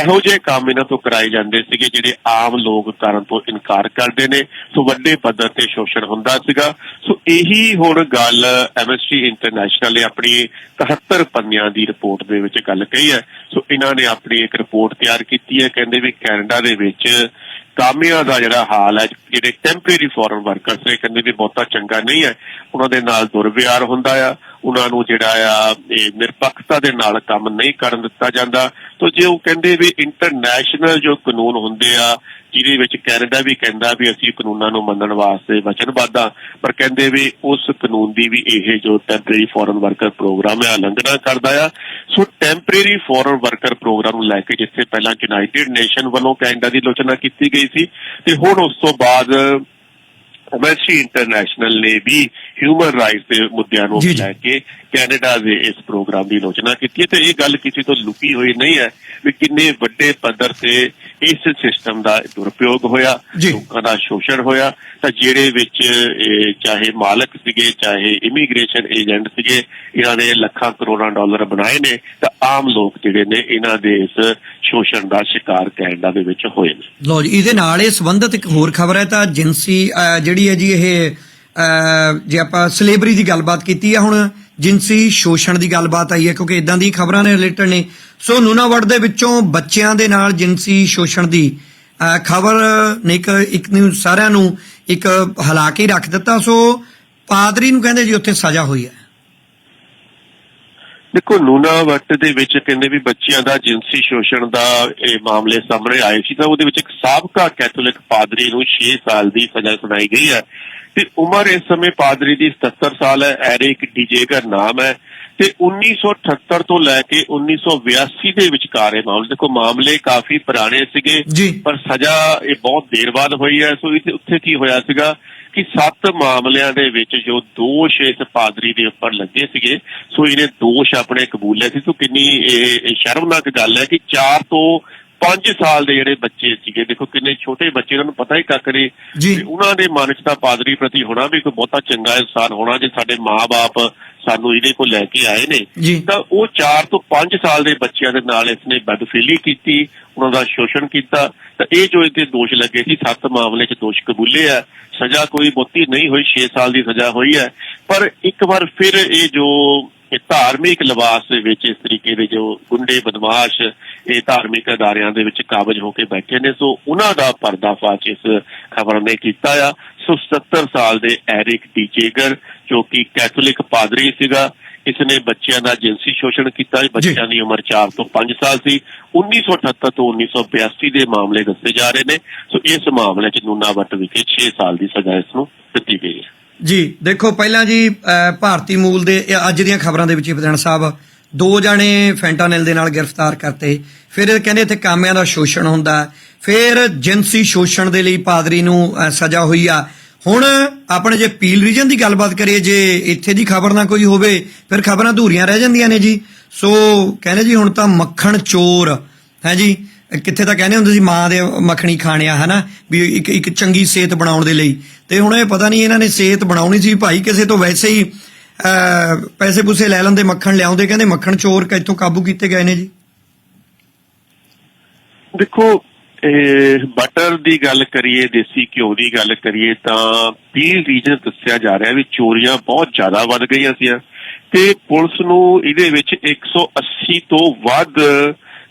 ਇਹੋ ਜਿਹੇ ਕੰਮ ਇਹਨਾਂ ਤੋਂ ਕਰਾਏ ਜਾਂਦੇ ਸੀਗੇ, ਜਿਹੜੇ ਆਮ ਲੋਕ ਕਰਨ ਤੋਂ ਇਨਕਾਰ ਕਰਦੇ ਨੇ। ਸੋ ਵੱਡੇ ਪੱਧਰ ਤੇ ਸ਼ੋਸ਼ਣ ਹੁੰਦਾ ਸੀਗਾ। ਸੋ ਇਹੀ ਹੁਣ ਗੱਲ ਐਮਐਸਟੀ ਇੰਟਰਨੈਸ਼ਨਲ ਨੇ ਆਪਣੀ 71 ਪੰਨਿਆਂ ਦੀ ਰਿਪੋਰਟ ਦੇ ਵਿੱਚ ਗੱਲ ਕਹੀ ਹੈ। ਸੋ ਇਹਨਾਂ ਨੇ ਆਪਣੀ ਇੱਕ ਰਿਪੋਰਟ ਤਿਆਰ ਕੀਤੀ ਹੈ। ਕਹਿੰਦੇ ਵੀ ਕੈਨੇਡਾ ਦੇ ਵਿੱਚ ਕਾਮਿਆਂ ਦਾ ਜਿਹੜਾ ਹਾਲ ਹੈ, ਜਿਹੜੇ ਟੈਂਪਰੇਰੀ ਫੋਰਨ ਵਰਕਰਸ ਨੇ ਕਹਿੰਦੇ ਵੀ ਬਹੁਤਾ ਚੰਗਾ ਨਹੀਂ ਹੈ, ਉਹਨਾਂ ਦੇ ਨਾਲ ਦੁਰਵਿਹਾਰ ਹੁੰਦਾ ਆ। ਉਹਨਾਂ ਨੂੰ ਜਿਹੜਾ ਆ, ਇਹ ਨਿਰਪੱਖਤਾ ਦੇ ਨਾਲ ਕੰਮ ਨਹੀਂ ਕਰਨ ਦਿੱਤਾ ਜਾਂਦਾ। ਤੋ ਜੇ ਉਹ ਕਹਿੰਦੇ ਵੀ ਇੰਟਰਨੈਸ਼ਨਲ ਜੋ ਕਾਨੂੰਨ ਹੁੰਦੇ ਆ, ਜਿਹਦੇ ਵਿੱਚ ਕੈਨੇਡਾ ਵੀ ਕਹਿੰਦਾ ਵੀ ਅਸੀਂ ਕਾਨੂੰਨਾਂ ਨੂੰ ਮੰਨਣ ਵਾਸਤੇ ਵਚਨਬੱਧ ਆ, ਪਰ ਕਹਿੰਦੇ ਵੀ ਉਸ ਕਾਨੂੰਨ ਦੀ ਵੀ ਇਹ ਜੋ ਟੈਂਪਰੇਰੀ ਫੋਰਨ ਵਰਕਰ ਪ੍ਰੋਗਰਾਮ ਹੈ ਉਲੰਘਣਾ ਕਰਦਾ ਆ। So temporary foreign worker program ਨੂੰ ਲੈ ਕੇ ਜਿੱਥੇ ਪਹਿਲਾਂ ਯੂਨਾਈਟਿਡ ਨੇਸ਼ਨ ਵੱਲੋਂ ਕੈਨੇਡਾ ਦੀ ਆਲੋਚਨਾ ਕੀਤੀ ਗਈ ਸੀ, ਤੇ ਹੁਣ ਉਸ ਤੋਂ ਬਾਅਦ ਐਮਐਸਸੀ ਇੰਟਰਨੈਸ਼ਨਲ ਨੇ ਵੀ ਹਿਊਮਨ ਰਾਈਟਸ ਦੇ ਮੁੱਦਿਆਂ ਨੂੰ। ਲੈ ਕੇ ਕੈਨੇਡਾ ਦੇ ਇਸ ਪ੍ਰੋਗਰਾਮ ਦੀ ਆਲੋਚਨਾ ਕੀਤੀ ਹੈ ਤੇ ਇਹ ਗੱਲ ਕਿਸੇ ਤੋਂ ਲੁਕੀ ਹੋਈ ਨਹੀਂ ਹੈ ਵੀ ਕਿੰਨੇ ਵੱਡੇ ਪੱਧਰ ਤੇ ਇਸ ਸਿਸਟਮ ਦਾ ਦੁਰਉਪਯੋਗ ਹੋਇਆ। ਲੋਕਾਂ ਦਾ ਸ਼ੋਸ਼ਣ ਹੋਇਆ ਤਾਂ ਜਿਹੜੇ ਵਿੱਚ ਚਾਹੇ ਮਾਲਕ ਸੀਗੇ ਚਾਹੇ ਇਮੀਗ੍ਰੇਸ਼ਨ ਏਜੰਟ ਸੀਗੇ ਇਹਨਾਂ ਨੇ ਲੱਖਾਂ ਕਰੋੜਾਂ ਡਾਲਰ ਬਣਾਏ ਨੇ ਤਾਂ ਆਮ ਲੋਕ ਜਿਹੜੇ ਨੇ ਇਹਨਾਂ ਦੇ ਇਸ ਸ਼ੋਸ਼ਣ ਦਾ ਸ਼ਿਕਾਰ ਕੈਨੇਡਾ ਦੇ ਵਿੱਚ ਹੋਏ ਨੇ। ਲੋ ਜੀ, ਇਹਦੇ ਨਾਲ ਇਹ ਸੰਬੰਧਿਤ ਇੱਕ ਹੋਰ ਖਬਰ ਹੈ ਤਾਂ ਜਿੰਸੀ ਜਿਹੜੀ ਹੈ ਜੀ ਇਹ ਜੇ ਆਪਾਂ ਸਲੇਬਰੀ ਦੀ ਗੱਲਬਾਤ ਕੀਤੀ ਹੈ ਹੁਣ, ਜਿੰਸੀ ਸ਼ੋਸ਼ਣ ਦੀ ਗੱਲਬਾਤ ਆਈ ਹੈ, ਕਿਉਂਕਿ ਇਦਾਂ ਦੀ ਖਬਰਾਂ ਨੇ ਰਿਲੇਟਡ ਨੇ। ਸੋ ਨੂਨਾਵੜ ਦੇ ਵਿੱਚੋਂ ਬੱਚਿਆਂ ਦੇ ਨਾਲ ਜਿੰਸੀ ਸ਼ੋਸ਼ਣ ਦੀ ਖਬਰ ਨੇ ਇੱਕ ਇੱਕ ਨੂੰ ਸਾਰਿਆਂ ਨੂੰ ਇੱਕ ਹਲਾ ਕੇ ਰੱਖ ਦਿੱਤਾ। ਸੋ ਪਾਦਰੀ ਨੂੰ ਕਹਿੰਦੇ ਜੀ ਉੱਥੇ ਸਜ਼ਾ ਹੋਈ ਹੈ। ਦੇਖੋ ਨੂਨਾ ਵੱਟ ਦੇ ਵਿੱਚ ਕਹਿੰਦੇ ਵੀ ਬੱਚਿਆਂ ਦਾ ਜਿਨਸੀ ਸ਼ੋਸ਼ਣ ਦਾ ਇਹ ਮਾਮਲੇ ਸਾਹਮਣੇ ਆਏ ਸੀ ਤਾਂ ਉਹਦੇ ਵਿੱਚ ਇੱਕ ਸਾਬਕਾ ਕੈਥੋਲਿਕ ਪਾਦਰੀ ਨੂੰ 6 ਸਾਲ ਦੀ ਸਜ਼ਾ ਸੁਣਾਈ ਗਈ ਹੈ। ਤੇ ਉਮਰ ਇਸ ਸਮੇਂ ਪਾਦਰੀ ਦੀ 77 ਸਾਲ ਹੈ ਐਰਿਕ ਡੀਜੇਗਰ ਨਾਮ ਹੈ। ਤੇ 1978 ਤੋਂ ਲੈ ਕੇ 1982 ਦੇ ਵਿਚਕਾਰ ਇਹ ਮਾਮਲੇ ਦੇਖੋ ਮਾਮਲੇ ਕਾਫੀ ਪੁਰਾਣੇ ਸੀਗੇ ਪਰ ਸਜ਼ਾ ਇਹ ਬਹੁਤ ਦੇਰ ਬਾਅਦ ਹੋਈ ਹੈ। ਸੋ ਇੱਥੇ ਉੱਥੇ ਕੀ ਹੋਇਆ ਸੀਗਾ? ਕਿ ਸੱਤ ਮਾਮਲਿਆਂ ਦੇ ਵਿੱਚ ਜੋ ਦੋਸ਼ ਇਸ ਪਾਦਰੀ ਦੇ ਉੱਪਰ ਲੱਗੇ ਸੀਗੇ ਸੋ ਇਹਨੇ ਦੋਸ਼ ਆਪਣੇ ਕਬੂਲੇ ਸੀ ਸੋ ਕਿੰਨੀ ਇਹ ਸ਼ਰਮਨਾਕ ਗੱਲ ਹੈ ਕਿ 4 ਤੋਂ 5 ਸਾਲ ਦੇ ਜਿਹੜੇ ਬੱਚੇ ਸੀਗੇ ਦੇਖੋ ਕਿੰਨੇ ਛੋਟੇ ਬੱਚੇ ਉਹਨਾਂ ਨੂੰ ਪਤਾ ਹੀ ਕੱਖ ਨਹੀਂ। ਤੇ ਉਹਨਾਂ ਦੇ ਮਨ 'ਚ ਤਾਂ ਪਾਦਰੀ ਪ੍ਰਤੀ ਹੋਣਾ ਵੀ ਕੋਈ ਬਹੁਤਾ ਚੰਗਾ ਇਨਸਾਨ ਹੋਣਾ ਜੇ ਸਾਡੇ ਮਾਪੇ ਸਾਨੂੰ ਇਹਦੇ ਕੋਲ ਲੈ ਕੇ ਆਏ ਨੇ। ਤਾਂ ਉਹ 4 ਤੋਂ 5 ਸਾਲ ਦੇ ਬੱਚਿਆਂ ਦੇ ਨਾਲ ਇਸਨੇ ਬਦਫੀਲੀ ਕੀਤੀ ਉਹਨਾਂ ਦਾ ਸ਼ੋਸ਼ਣ ਕੀਤਾ। ਤਾਂ ਇਹ ਜੋ ਇਹਦੇ ਦੋਸ਼ ਲੱਗੇ ਸੀ ਸੱਤ ਮਾਮਲੇ 'ਚ ਦੋਸ਼ ਕਬੂਲੇ ਆ। ਸਜ਼ਾ ਕੋਈ ਬਹੁਤੀ ਨਹੀਂ ਹੋਈ 6 ਸਾਲ ਦੀ ਸਜ਼ਾ ਹੋਈ ਹੈ। ਪਰ ਇੱਕ ਵਾਰ ਫਿਰ ਇਹ ਜੋ ਇਹ ਧਾਰਮਿਕ ਲਿਬਾਸ ਦੇ ਵਿੱਚ ਇਸ ਤਰੀਕੇ ਦੇ ਜੋ ਗੁੰਡੇ ਬਦਮਾਸ਼ ਇਹ ਧਾਰਮਿਕ ਅਦਾਰਿਆਂ ਦੇ ਵਿੱਚ ਕਾਬਜ ਹੋ ਕੇ ਬੈਠੇ ਨੇ ਸੋ ਉਹਨਾਂ ਦਾ ਪਰਦਾਫਾਸ਼ ਇਸ ਖਬਰ ਨੇ ਕੀਤਾ ਆ। ਸੋ 70 ਸਾਲ ਦੇ ਐਰਿਕ ਡੀਜੇਗਰ ਜੋ ਕਿ ਕੈਥੋਲਿਕ ਪਾਦਰੀ ਸੀਗਾ ਇਸ ਨੇ ਬੱਚਿਆਂ ਦਾ ਜਿਨਸੀ ਸ਼ੋਸ਼ਣ ਕੀਤਾ। ਬੱਚਿਆਂ ਦੀ ਉਮਰ 4 ਤੋਂ 5 ਸਾਲ ਸੀ। 1978 ਤੋਂ 1982 ਦੇ ਮਾਮਲੇ ਦੱਸੇ ਜਾ ਰਹੇ ਨੇ। ਸੋ ਇਸ ਮਾਮਲੇ 'ਚ ਨੂਨਾ ਵੱਟ ਵਿਖੇ 6 ਸਾਲ ਦੀ ਸਜ਼ਾ ਇਸ ਨੂੰ ਦਿੱਤੀ ਗਈ ਹੈ। ਜੀ ਦੇਖੋ ਪਹਿਲਾਂ ਜੀ ਭਾਰਤੀ ਮੂਲ ਦੇ ਅੱਜ ਦੀਆਂ ਖਬਰਾਂ ਦੇ ਵਿੱਚ ਹੀ ਪ੍ਰਧਾਨ ਸਾਹਿਬ ਦੋ ਜਾਣੇ ਫੈਂਟਾਨਿਲ ਦੇ ਨਾਲ ਗ੍ਰਿਫਤਾਰ ਕਰਤੇ। ਫਿਰ ਇਹ ਕਹਿੰਦੇ ਇੱਥੇ ਕਾਮਿਆਂ ਦਾ ਸ਼ੋਸ਼ਣ ਹੁੰਦਾ। ਫਿਰ ਜਿਨਸੀ ਸ਼ੋਸ਼ਣ ਦੇ ਲਈ ਪਾਦਰੀ ਨੂੰ ਸਜ਼ਾ ਹੋਈ ਆ। ਹੁਣ ਆਪਣੇ ਜੇ ਪੀਲ ਰੀਜਨ ਦੀ ਗੱਲਬਾਤ ਕਰੀਏ, ਜੇ ਇੱਥੇ ਦੀ ਖਬਰ ਨਾ ਕੋਈ ਹੋਵੇ, ਫਿਰ ਖਬਰਾਂ ਅਧੂਰੀਆਂ ਰਹਿ ਜਾਂਦੀਆਂ ਨੇ ਜੀ। ਸੋ ਕਹਿੰਦੇ ਜੀ, ਹੁਣ ਤਾਂ ਮੱਖਣ ਚੋਰ, ਹੈ ਜੀ? ਕਿੱਥੇ ਤਾਂ ਕਹਿੰਦੇ ਹੁੰਦੇ ਸੀ ਮਾਂ ਦੇ ਮੱਖਣੀ ਖਾਣਿਆ, ਹਨਾ? ਵੀ ਇੱਕ ਇੱਕ ਚੰਗੀ ਸਿਹਤ ਬਣਾਉਣ ਦੇ ਲਈ। ਤੇ ਹੁਣ ਇਹ ਪਤਾ ਨਹੀਂ ਇਹਨਾਂ ਨੇ ਸਿਹਤ ਬਣਾਉਣੀ ਸੀ, ਭਾਈ ਕਿਸੇ ਤੋਂ ਵੈਸੇ ਹੀ ਪੈਸੇ ਪੂਸੇ ਲੈ ਲੈਂਦੇ, ਮੱਖਣ ਲਿਆਉਂਦੇ, ਕਹਿੰਦੇ ਮੱਖਣ ਚੋਰ ਕਿੱਥੋਂ ਕਾਬੂ ਕੀਤੇ ਗਏ ਨੇ ਜੀ। ਦੇਖੋ ਇਹ ਬਟਰ ਦੀ ਗੱਲ ਕਰੀਏ, ਦੇਸੀ ਘਿਓ ਦੀ ਗੱਲ ਕਰੀਏ, ਤਾਂ ਪੀਲ ਰੀਜਨ ਦੱਸਿਆ ਜਾ ਰਿਹਾ ਵੀ ਚੋਰੀਆਂ ਬਹੁਤ ਜ਼ਿਆਦਾ ਵੱਧ ਗਈਆਂ ਸੀ ਤੇ ਪੁਲਿਸ ਨੂੰ ਇਹਦੇ ਵਿੱਚ 180 ਤੋਂ ਵੱਧ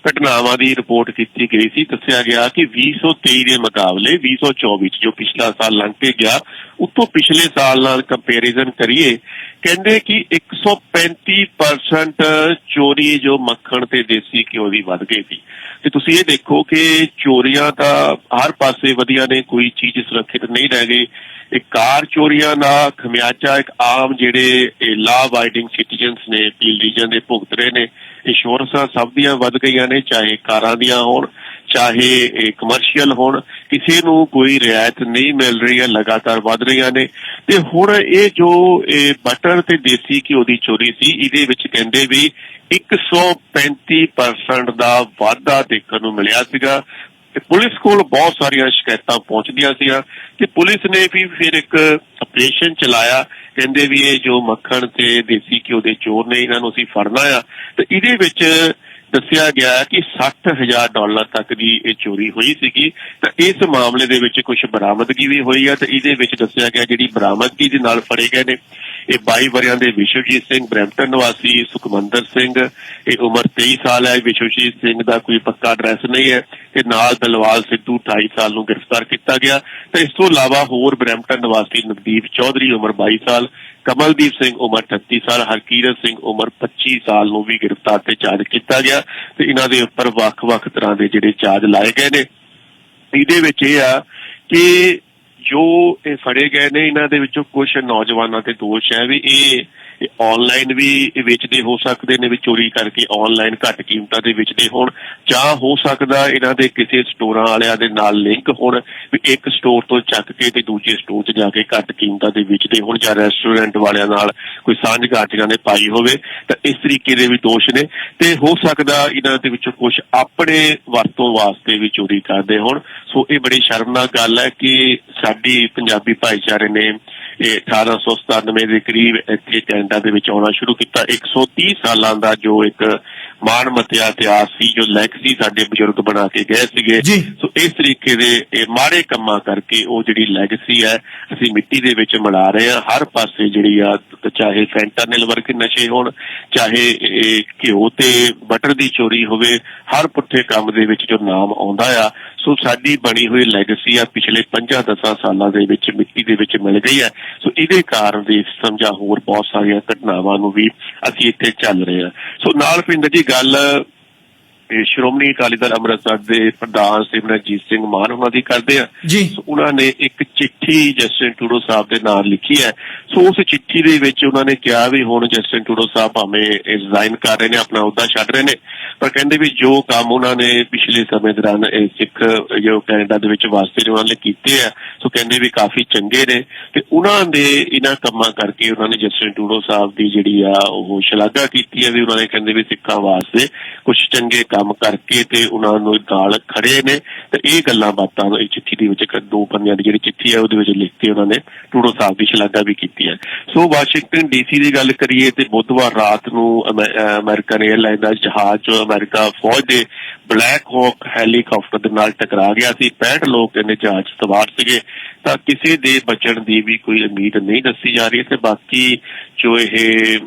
ਘਟਨਾਵਾਂ ਦੀ ਰਿਪੋਰਟ ਕੀਤੀ ਗਈ ਸੀ। ਦੱਸਿਆ ਗਿਆ ਕਿ 2023 ਦੇ ਮੁਕਾਬਲੇ 2024 ਚ, ਜੋ ਪਿਛਲਾ ਸਾਲ ਲੰਘ ਕੇ ਗਿਆ, ਉਤੋਂ ਪਿਛਲੇ ਸਾਲ ਨਾਲ ਕੰਪੈਰੀਜ਼ਨ ਕਰੀਏ, ਕਹਿੰਦੇ ਕਿ 135% ਚੋਰੀ ਜੋ ਮੱਖਣ ਤੇ ਦੇਸੀ ਘਿਓ ਦੀ ਵੱਧ ਗਈ ਸੀ। ਤੇ ਤੁਸੀਂ ਇਹ ਦੇਖੋ ਕਿ ਚੋਰੀਆਂ ਤਾਂ ਹਰ ਪਾਸੇ ਵਧੀਆਂ ਨੇ, ਕੋਈ ਚੀਜ਼ ਸੁਰੱਖਿਅਤ ਨਹੀਂ ਰਹਿ ਗਈ। ਇਹ ਕਾਰ ਚੋਰੀਆਂ ਦਾ ਖਮਿਆਜਾ ਇੱਕ ਆਮ ਜਿਹੜੇ ਲਾ ਅਬਾਈਡਿੰਗ ਸਿਟੀਜ਼ਨਸ ਨੇ ਪੀਲ ਰੀਜਨ ਦੇ ਭੁਗਤ ਰਹੇ ਨੇ ਇੰਸ਼ੋਰੈਂਸਾਂ ਸਭ ਦੀਆਂ ਵੱਧ ਗਈਆਂ ਨੇ, ਚਾਹੇ ਕਾਰਾਂ ਦੀਆਂ ਹੋਣ, ਚਾਹੇ ਕਮਰਸ਼ੀਅਲ ਹੋਣ, ਕਿਸੇ ਨੂੰ ਕੋਈ ਰਿਆਇਤ ਨਹੀਂ ਮਿਲ ਰਹੀ ਹੈ, ਲਗਾਤਾਰ ਵੱਧ ਰਹੀਆਂ ਨੇ। ਤੇ ਹੁਣ ਇਹ ਜੋ ਇਹ ਬਟਰ ਤੇ ਦੇਸੀ ਘਿਓ ਦੀ ਚੋਰੀ ਸੀ, ਇਹਦੇ ਵਿੱਚ ਕਹਿੰਦੇ ਵੀ 135% ਦਾ ਵਾਧਾ ਦੇਖਣ ਨੂੰ ਮਿਲਿਆ ਸੀਗਾ। ਤੇ ਪੁਲਿਸ ਕੋਲ ਬਹੁਤ ਸਾਰੀਆਂ ਸ਼ਿਕਾਇਤਾਂ ਪਹੁੰਚਦੀਆਂ ਸੀਆਂ ਤੇ ਪੁਲਿਸ ਨੇ ਵੀ ਫਿਰ ਇੱਕ ਆਪਰੇਸ਼ਨ ਚਲਾਇਆ। ਕਹਿੰਦੇ ਵੀ ਇਹ ਜੋ ਮੱਖਣ ਤੇ ਦੇਸੀ ਘਿਓ ਦੇ ਚੋਰ ਨੇ, ਇਹਨਾਂ ਨੂੰ ਅਸੀਂ ਫੜਨਾ ਆ। ਤੇ ਇਹਦੇ ਵਿੱਚ ਦੱਸਿਆ ਗਿਆ ਕਿ 60000 ਡਾਲਰ ਤੱਕ ਦੀ ਇਹ ਚੋਰੀ ਹੋਈ ਸੀਗੀ। ਤਾਂ ਇਸ ਮਾਮਲੇ ਦੇ ਵਿੱਚ ਕੁਝ ਬਰਾਮਦਗੀ ਵੀ ਹੋਈ ਆ ਤੇ ਇਹਦੇ ਵਿੱਚ ਦੱਸਿਆ ਗਿਆ ਜਿਹੜੀ ਬਰਾਮਦਗੀ ਦੇ ਨਾਲ ਫੜੇ ਗਏ ਨੇ। ਇਹ 22 ਵਰਿਆਂ ਦੇ ਵਿਸ਼ਵਜੀਤ ਸਿੰਘ ਬ੍ਰੈਂਪਟਨ ਨਿਵਾਸੀ, ਸੁਖਮੰਦਰ ਸਿੰਘ। ਇਹ ਉਮਰ 23 ਸਾਲ ਹੈ, ਵਿਸ਼ਵਜੀਤ ਸਿੰਘ ਦਾ ਕੋਈ ਪੱਕਾ ਐਡਰੈਸ ਨਹੀਂ ਹੈ ਤੇ ਨਾਲ ਦਲਵਾਲ ਸਿੱਧੂ 28 ਸਾਲ ਨੂੰ ਗ੍ਰਿਫਤਾਰ ਕੀਤਾ ਗਿਆ। ਤੇ ਇਸ ਤੋਂ ਇਲਾਵਾ ਹੋਰ ਬ੍ਰੈਂਪਟਨ ਨਿਵਾਸੀ ਨਵਦੀਪ ਚੌਧਰੀ ਉਮਰ 22 ਸਾਲ, ਕਮਲਦੀਪ ਸਿੰਘ ਉਮਰ 38 ਸਾਲ, ਹਰਕੀਰਤ ਸਿੰਘ ਉਮਰ 25 ਸਾਲ ਨੂੰ ਵੀ ਗ੍ਰਿਫਤਾਰ ਤੇ ਚਾਰਜ ਕੀਤਾ ਗਿਆ। ਤੇ ਇਹਨਾਂ ਦੇ ਉੱਪਰ ਵੱਖ-ਵੱਖ ਤਰ੍ਹਾਂ ਦੇ ਜਿਹੜੇ ਚਾਰਜ ਲਾਏ ਗਏ ਨੇ। ਇਹਦੇ ਵਿੱਚ ਇਹ ਆ ਕਿ ਜੋ ਇਹ ਫੜੇ ਗਏ ਨੇ, ਇਹਨਾਂ ਦੇ ਵਿੱਚੋਂ ਕੁਝ ਨੌਜਵਾਨਾਂ ਤੇ ਦੋਸ਼ ਹੈ ਵੀ ਇਹ ਆਨਲਾਈਨ ਵੀ ਵੇਚਦੇ ਹੋ ਸਕਦੇ ਨੇ ਵੀ ਚੋਰੀ ਕਰਕੇ ਆਨਲਾਈਨ ਘੱਟ ਕੀਮਤਾਂ ਦੇ ਵੇਚਦੇ ਹੋਣ, ਜਾਂ ਹੋ ਸਕਦਾ ਇਹਨਾਂ ਦੇ ਕਿਸੇ ਸਟੋਰਾਂ ਵਾਲਿਆਂ ਦੇ ਨਾਲ ਲਿੰਕ ਹੋਣ, ਵੀ ਇੱਕ ਸਟੋਰ ਤੋਂ ਚੱਕ ਕੇ ਤੇ ਦੂਜੇ ਸਟੋਰ 'ਚ ਜਾ ਕੇ ਘੱਟ ਕੀਮਤਾਂ ਦੇ ਵੇਚਦੇ ਹੋਣ, ਜਾਂ ਰੈਸਟੋਰੈਂਟ ਵਾਲਿਆਂ ਨਾਲ ਕੋਈ ਸਾਂਝਗਾਠ ਜਿਹਨਾਂ ਨੇ ਪਾਈ ਹੋਵੇ, ਤਾਂ ਇਸ ਤਰੀਕੇ ਦੇ ਵੀ ਦੋਸ਼ ਨੇ। ਤੇ ਹੋ ਸਕਦਾ ਇਹਨਾਂ ਦੇ ਵਿੱਚੋਂ ਕੁਝ ਆਪਣੇ ਵਰਤੋਂ ਵਾਸਤੇ ਵੀ ਚੋਰੀ ਕਰਦੇ ਹੋਣ। ਸੋ ਇਹ ਬੜੀ ਸ਼ਰਮਨਾਕ ਗੱਲ ਹੈ ਕਿ ਸਾਡੀ ਪੰਜਾਬੀ ਭਾਈਚਾਰੇ ਨੇ ਇਹ 1897 ਦੇ ਕਰੀਬ ਇੱਥੇ ਕੈਨੇਡਾ ਦੇ ਵਿੱਚ ਆਉਣਾ ਸ਼ੁਰੂ ਕੀਤਾ। 130 ਸਾਲਾਂ ਦਾ ਜੋ ਇੱਕ ਮਾਣ ਮਤਿਆ ਇਤਿਹਾਸ ਸੀ ਜੋ ਲੈਗਸੀ ਸਾਡੇ ਬਜ਼ੁਰਗ ਬਣਾ ਕੇ ਗਏ ਸੀਗੇ। ਸੋ ਇਸ ਤਰੀਕੇ ਦੇ ਇਹ ਮਾੜੇ ਕੰਮਾਂ ਕਰਕੇ ਉਹ ਜਿਹੜੀ ਲੈਗਸੀ ਹੈ ਅਸੀਂ ਮਿੱਟੀ ਦੇ ਵਿੱਚ ਮਿਲਾ ਰਹੇ ਹਾਂ। ਹਰ ਪਾਸੇ ਜਿਹੜੀ ਆ ਚਾਹੇ ਫੈਂਟਾਨਿਲ ਵਰਗੇ ਨਸ਼ੇ ਹੋਣ ਚਾਹੇ ਇਹ ਘਿਓ ਤੇ ਬਟਰ ਦੀ ਚੋਰੀ ਹੋਵੇ ਹਰ ਪੁੱਠੇ ਕੰਮ ਦੇ ਵਿੱਚ ਜੋ ਨਾਮ ਆਉਂਦਾ ਆ ਸੋ ਸਾਡੀ ਬਣੀ ਹੋਈ ਲੈਗਸੀ ਆ ਪਿਛਲੇ 50-10 ਸਾਲਾਂ ਦੇ ਵਿੱਚ ਮਿੱਟੀ ਦੇ ਵਿੱਚ ਮਿਲ ਗਈ ਹੈ ਸੋ ਇਹਦੇ ਕਾਰਨ ਦੀ ਸਮਝਾ ਹੋਰ ਬਹੁਤ ਸਾਰੀਆਂ ਘਟਨਾਵਾਂ ਨੂੰ ਵੀ ਅਸੀਂ ਇੱਥੇ ਚੱਲ ਰਹੇ ਹਾਂ। ਸੋ ਨਾਲ ਪਿੰਦਰ ਜੀ ਗੱਲ ਇਹ ਸ਼੍ਰੋਮਣੀ ਅਕਾਲੀ ਦਲ ਅੰਮ੍ਰਿਤਸਰ ਦੇ ਪ੍ਰਧਾਨ ਸਿਮਰਨਜੀਤ ਸਿੰਘ ਮਾਨ ਉਹਨਾਂ ਦੀ ਕਰਦੇ ਆ। ਸੋ ਉਹਨਾਂ ਨੇ ਇੱਕ ਚਿੱਠੀ ਜਸਟਿਨ ਟੂਡੋ ਸਾਹਿਬ ਦੇ ਨਾਲ ਲਿਖੀ ਹੈ। ਸੋ ਉਸ ਚਿੱਠੀ ਦੇ ਵਿੱਚ ਉਹਨਾਂ ਨੇ ਕਿਹਾ ਵੀ ਹੁਣ ਜਸਟਿਨ ਟੂਡੋ ਸਾਹਿਬ ਭਾਵੇਂ ਰਿਜ਼ਾਈਨ ਕਰ ਰਹੇ ਨੇ ਆਪਣਾ ਅਹੁਦਾ ਛੱਡ ਰਹੇ ਨੇ ਪਰ ਕਹਿੰਦੇ ਵੀ ਜੋ ਕੰਮ ਉਹਨਾਂ ਨੇ ਪਿਛਲੇ ਸਮੇਂ ਦੌਰਾਨ ਸਿੱਖ ਜੋ ਕੈਨੇਡਾ ਦੇ ਵਿੱਚ ਵਾਸਤੇ ਨੇ, ਉਹਨਾਂ ਨੇ ਕੀਤੇ ਆ, ਸੋ ਕਹਿੰਦੇ ਵੀ ਕਾਫੀ ਚੰਗੇ ਨੇ ਤੇ ਉਹਨਾਂ ਦੇ ਇਹਨਾਂ ਕੰਮਾਂ ਕਰਕੇ ਉਹਨਾਂ ਨੇ ਜਸਟਿਨ ਟੂਡੋ ਸਾਹਿਬ ਦੀ ਜਿਹੜੀ ਆ ਉਹ ਸ਼ਲਾਘਾ ਕੀਤੀ ਹੈ ਵੀ ਉਹਨਾਂ ਨੇ ਕਹਿੰਦੇ ਵੀ ਸਿੱਖਾਂ ਵਾਸਤੇ ਕੁਝ ਚੰਗੇ ਕੰਮ ਕਰਕੇ ਤੇ ਉਹਨਾਂ ਨੂੰ ਨਾਲ ਖੜੇ ਨੇ ਤੇ ਇਹ ਗੱਲਾਂ ਬਾਤਾਂ ਇਹ ਚਿੱਠੀ ਦੇ ਵਿੱਚ ਦੋ ਪੰਨਿਆਂ ਦੀ ਜਿਹੜੀ ਚਿੱਠੀ ਹੈ ਉਹਦੇ ਵਿੱਚ ਲਿਖ ਕੇ ਉਹਨਾਂ ਨੇ ਟੂਡੋ ਸਾਹਿਬ ਦੀ ਸ਼ਲਾਘਾ ਵੀ ਕੀਤੀ ਹੈ ਸੋ ਵਾਸ਼ਿੰਗਟਨ ਡੀਸੀ ਦੀ ਗੱਲ ਕਰੀਏ ਤੇ ਬੁੱਧਵਾਰ ਰਾਤ ਨੂੰ ਅਮੈ- ਅਹ ਅਮਰੀਕਨ 에ਅਰਲਾਈਨ ਦਾ ਜਹਾਜ਼ ਅਮਰੀਕਾ ਫੌਜ ਦੇ ਬਲੈਕ ਹੌਕ ਹੈਲੀਕਾਪਟਰ ਦੇ ਨਾਲ ਟਕਰਾ ਗਿਆ ਸੀ। 65 ਲੋਕ ਇਹਨੇ ਜਹਾਜ਼ ਸਵਾਰ ਸੀਗੇ। ਤਾਂ ਕਿਸੇ ਦੇ ਬਚਣ ਦੀ ਵੀ ਕੋਈ ਉਮੀਦ ਨਹੀਂ ਦੱਸੀ ਜਾ ਰਹੀ। ਤੇ ਬਾਕੀ ਜੋ ਇਹ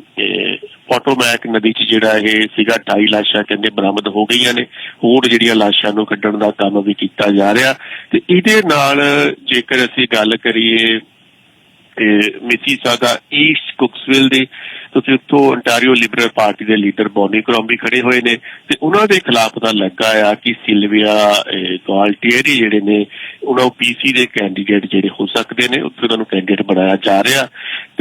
ਆਟੋਮੈਕ ਨਦੀ 'ਚ ਜਿਹੜਾ ਇਹ ਸੀਗਾ 28 ਲਾਸ਼ਾਂ ਕਹਿੰਦੇ ਬਰਾਮਦ ਹੋ ਗਈਆਂ ਨੇ। ਹੋਰ ਜਿਹੜੀਆਂ ਲਾਸ਼ਾਂ ਨੂੰ ਕੱਢਣ ਦਾ ਕੰਮ ਵੀ ਕੀਤਾ ਜਾ ਰਿਹਾ। ਤੇ ਇਹਦੇ ਨਾਲ ਜੇਕਰ ਅਸੀਂ ਗੱਲ ਕਰੀਏ ਤੇ ਮਿਸੀਸਾਗਾ ਈਸਟ ਕੁਕਸਵਿਲ ਦੀ ਤੁਸੀਂ ਉੱਥੋਂ ontario ਲਿਬਰਲ ਪਾਰਟੀ ਦੇ ਲੀਡਰ ਬੋਨੀ ਕਰੋਮਬੀ ਖੜੇ ਹੋਏ ਨੇ ਤੇ ਉਹਨਾਂ ਦੇ ਖਿਲਾਫ ਤਾਂ ਲੱਗਾ ਆ ਕਿ ਸਿਲਵੀਆ ਇਹ, ਗਾਲਟੀਏਰੀ ਜਿਹੜੇ ਨੇ ਉਹਨਾਂ ਪੀਸੀ ਦੇ ਕੈਂਡੀਡੇਟ ਜਿਹੜੇ ਹੋ ਸਕਦੇ ਨੇ ਉੱਥੇ ਉਹਨਾਂ ਨੂੰ ਕੈਂਡੀਡੇਟ ਬਣਾਇਆ ਜਾ ਰਿਹਾ।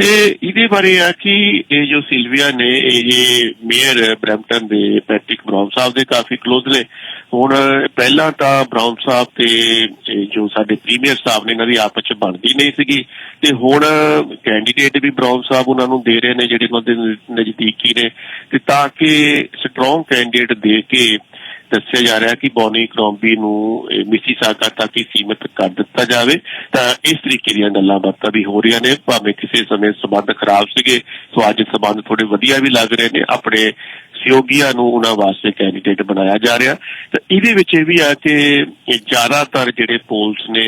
ਤੇ ਇਹਦੇ ਬਾਰੇ ਆ ਕਿ ਇਹ ਜੋ ਸਿਲਵੀਆ ਨੇ, ਇਹ ਜੇ ਮੇਅਰ ਬ੍ਰੈਂਪਟਨ ਦੇ ਪੈਟ੍ਰਿਕ ਬਰਾਊਨ ਸਾਹਿਬ ਦੇ ਕਾਫੀ ਕਲੋਜ਼ ਨੇ। ਹੁਣ ਪਹਿਲਾਂ ਤਾਂ ਬਰਾਊਨ ਸਾਹਿਬ ਤੇ ਜੋ ਸਾਡੇ ਪ੍ਰੀਮੀਅਰ ਸਾਹਿਬ ਨੇ, ਇਹਨਾਂ ਦੀ ਆਪਸ ਚ ਬਣਦੀ ਨਹੀਂ ਸੀਗੀ। ਤੇ ਹੁਣ ਕੈਂਡੀਡੇਟ ਵੀ ਬਰਾਊਨ ਸਾਹਿਬ ਉਹਨਾਂ ਨੂੰ ਦੇ ਰਹੇ ਨੇ, ਜਿਹੜੇ ਉਹਨਾਂ ਦੇ ਨਜ਼ਦੀਕੀ ਨੇ। ਤੇ ਤਾਂ ਕਿ ਸਟਰੋਂਗ ਕੈਂਡੀਡੇਟ ਦੇ ਕੇ ਦੱਸਿਆ ਜਾ ਰਿਹਾ ਕਿ ਬੋਨੀ ਕਰੋਮਬੀ ਨੂੰ ਮਿਸੀਸਾਗਾ ਤੱਕ ਹੀ ਸੀਮਿਤ ਕਰ ਦਿੱਤਾ ਜਾਵੇ, ਤਾਂ ਇਸ ਤਰੀਕੇ ਦੀਆਂ ਗੱਲਾਂ ਬਾਤਾਂ ਵੀ ਹੋ ਰਹੀਆਂ ਨੇ। ਭਾਵੇਂ ਕਿਸੇ ਸਮੇਂ ਸਬੰਧ ਖਰਾਬ ਸੀਗੇ, ਸੋ ਅੱਜ ਸਬੰਧ ਥੋੜੇ ਵਧੀਆ ਵੀ ਲੱਗ ਰਹੇ ਨੇ। ਆਪਣੇ ਸਹਿਯੋਗੀਆਂ ਨੂੰ ਉਹਨਾਂ ਵਾਸਤੇ ਕੈਂਡੀਡੇਟ ਬਣਾਇਆ ਜਾ ਰਿਹਾ। ਤਾਂ ਇਹਦੇ ਵਿੱਚ ਇਹ ਵੀ ਆ ਕਿ ਜ਼ਿਆਦਾਤਰ ਜਿਹੜੇ ਪੋਲਸ ਨੇ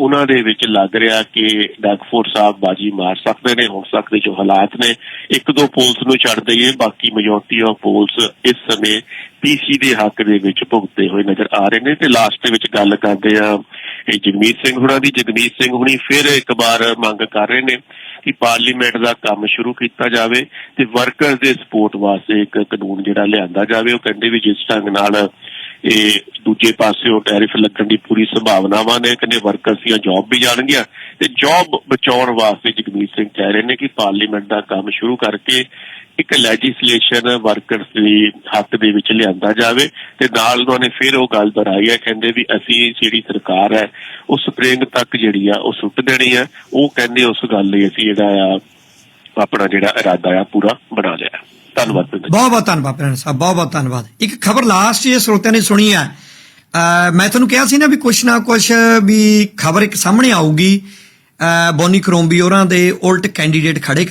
ਉਹਨਾਂ ਦੇ ਵਿੱਚ ਲੱਗ ਰਿਹਾ ਕਿ ਡੈਗਫੋਰਡ ਸਾਹਿਬ ਬਾਜੀ ਮਾਰ ਸਕਦੇ ਨੇ ਹੋ ਸਕਦੇ ਜੋ ਹਾਲਾਤ ਨੇ, ਇੱਕ ਦੋ ਪੋਲਸ ਨੂੰ ਛੱਡ ਦਈਏ, ਬਾਕੀ ਮੈਜੋਰਟੀ ਆਫ ਪੋਲਸ ਇਸ ਸਮੇਂ ਪੀਸੀ ਦੇ ਹੱਕ ਦੇ ਵਿੱਚ ਭੁਗਤੇ ਹੋਏ ਨਜ਼ਰ ਆ ਰਹੇ ਨੇ ਤੇ ਲਾਸਟ ਦੇ ਵਿੱਚ ਗੱਲ ਕਰਦੇ ਆ, ਇਹ ਜਗਮੀਤ ਸਿੰਘ ਹੁਣਾਂ ਦੀ। ਜਗਮੀਤ ਸਿੰਘ ਹੁਣੀ ਫਿਰ ਇੱਕ ਵਾਰ ਮੰਗ ਕਰ ਰਹੇ ਨੇ ਕਿ ਪਾਰਲੀਮੈਂਟ ਦਾ ਕੰਮ ਸ਼ੁਰੂ ਕੀਤਾ ਜਾਵੇ ਤੇ ਵਰਕਰਸ ਦੇ ਸਪੋਰਟ ਵਾਸਤੇ ਇੱਕ ਕਾਨੂੰਨ ਜਿਹੜਾ ਲਿਆਂਦਾ ਜਾਵੇ। ਉਹ ਕਹਿੰਦੇ ਵੀ ਜਿਸ ਢੰਗ ਨਾਲ ਇਹ ਦੂਜੇ ਪਾਸੇ ਉਹ ਟੈਰਿਫ ਲੱਗਣ ਦੀ ਪੂਰੀ ਸੰਭਾਵਨਾਵਾਂ ਨੇ, ਕਹਿੰਦੇ ਵਰਕਰਸ ਦੀਆਂ ਜੌਬ ਵੀ ਜਾਣਗੀਆਂ ਤੇ ਜੌਬ ਬਚਾਉਣ ਵਾਸਤੇ ਜਗਮੀਤ ਸਿੰਘ ਕਹਿ ਰਹੇ ਨੇ ਕਿ ਪਾਰਲੀਮੈਂਟ ਦਾ ਕੰਮ ਸ਼ੁਰੂ ਕਰਕੇ ਇੱਕ ਲੈਜਿਸਲੇਸ਼ਨ ਵਰਕਰਸ ਦੇ ਹੱਕ ਦੇ ਵਿੱਚ ਲਿਆਂਦਾ ਜਾਵੇ ਤੇ ਨਾਲ ਉਹਨਾਂ ਨੇ ਫਿਰ ਉਹ ਗੱਲ ਦੁਹਰਾਈ ਹੈ, ਕਹਿੰਦੇ ਵੀ ਅਸੀਂ ਜਿਹੜੀ ਸਰਕਾਰ ਹੈ, ਉਹ ਸਪਰਿੰਗ ਤੱਕ ਜਿਹੜੀ ਆ, ਉਹ ਸੁੱਟ ਦੇਣੀ ਆ। ਉਹ ਕਹਿੰਦੇ ਉਸ ਗੱਲ ਲਈ ਅਸੀਂ ਇਹਦਾ ਆ, ਆਪਣਾ ਜਿਹੜਾ ਇਰਾਦਾ ਆ, ਪੂਰਾ ਬਣਾ ਲਿਆ। ਧੰਨਵਾਦ ਬਹੁਤ ਬਹੁਤ ਧੰਨਵਾਦ ਪ੍ਰਣ ਸਾਹਿਬ ਬਹੁਤ ਬਹੁਤ ਧੰਨਵਾਦ। ਇੱਕ ਖਬਰ ਲਾਸਟ ਇਹ ਸਰੋਤਿਆਂ ਨੇ ਸੁਣੀ ਹੈ। ਮੈਂ ਤੁਹਾਨੂੰ ਕਿਹਾ ਸੀ ਨਾ ਵੀ ਕੁਛ ਨਾ ਕੁਛ ਵੀ ਖਬਰ ਇੱਕ ਸਾਹਮਣੇ ਆਊਗੀ। ਅਹ ਬੋਨੀ ਕਰੋਮਬੀ ਹੋਰਾਂ ਦੇ ਉਲਟ ਕੈਂਡੀਡੇਟ ਖੜੇ